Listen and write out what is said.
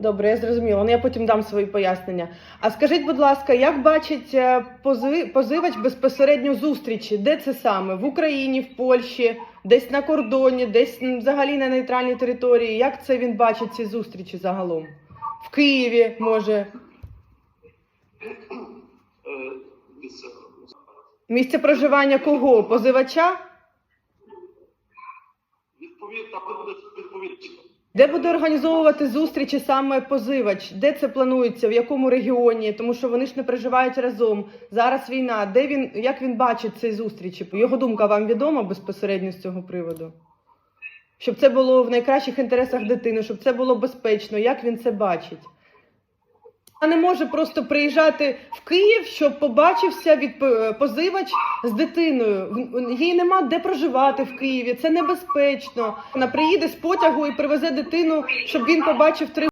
Добре, я зрозуміла. Ну я потім дам свої пояснення. А скажіть, будь ласка, як бачить е, пози- позивач безпосередньо зустрічі? Де це саме? В Україні, в Польщі, десь на кордоні, десь взагалі на нейтральній території? Як це він бачить ці зустрічі загалом? В Києві, може, місце проживання кого? Позивача? Відповідь буде відповідь. Де буде організовувати зустрічі саме позивач? Де це планується? В якому регіоні? Тому що вони ж не проживають разом. Зараз війна. Де він як він бачить ці зустрічі? Його думка вам відома безпосередньо з цього приводу? Щоб це було в найкращих інтересах дитини, щоб це було безпечно. Як він це бачить? А не може просто приїжджати в Київ, щоб побачився від е, позивач з дитиною. Їй нема де проживати в Києві. Це небезпечно. Вона приїде з потягу і привезе дитину, щоб він побачив три